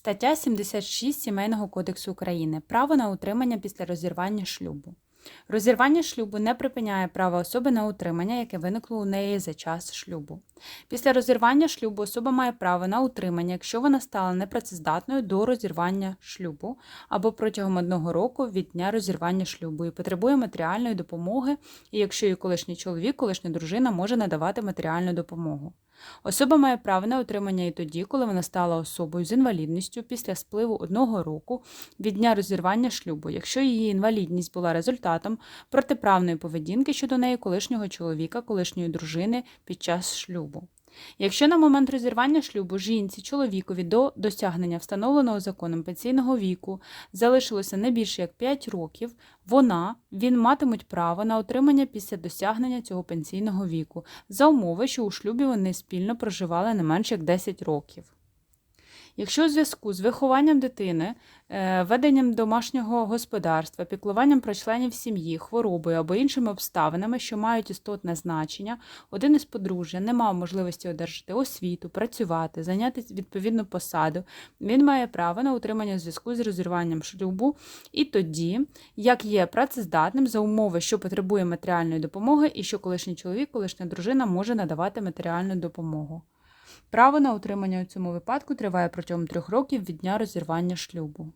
Стаття 76 Сімейного кодексу України. Право на утримання після розірвання шлюбу. Розірвання шлюбу не припиняє права особи на утримання, яке виникло у неї за час шлюбу. Після розірвання шлюбу особа має право на утримання, якщо вона стала непрацездатною до розірвання шлюбу або протягом одного року від дня розірвання шлюбу і потребує матеріальної допомоги, і якщо її колишній чоловік, колишня дружина може надавати матеріальну допомогу. Особа має право на отримання і тоді, коли вона стала особою з інвалідністю після спливу одного року від дня розірвання шлюбу, якщо її інвалідність була результатом протиправної поведінки щодо неї колишнього чоловіка, колишньої дружини під час шлюбу. Якщо на момент розірвання шлюбу жінці, чоловікові до досягнення встановленого законом пенсійного віку залишилося не більше як 5 років, вона, він матимуть право на отримання після досягнення цього пенсійного віку за умови, що у шлюбі вони спільно проживали не менше як 10 років. Якщо у зв'язку з вихованням дитини, е, веденням домашнього господарства, піклуванням про членів сім'ї, хворобою або іншими обставинами, що мають істотне значення, один із подружжя не мав можливості одержати освіту, працювати, зайняти відповідну посаду, він має право на утримання зв'язку з розірванням шлюбу і тоді, як є працездатним за умови, що потребує матеріальної допомоги, і що колишній чоловік, колишня дружина може надавати матеріальну допомогу. Право на утримання у цьому випадку триває протягом трьох років від дня розірвання шлюбу.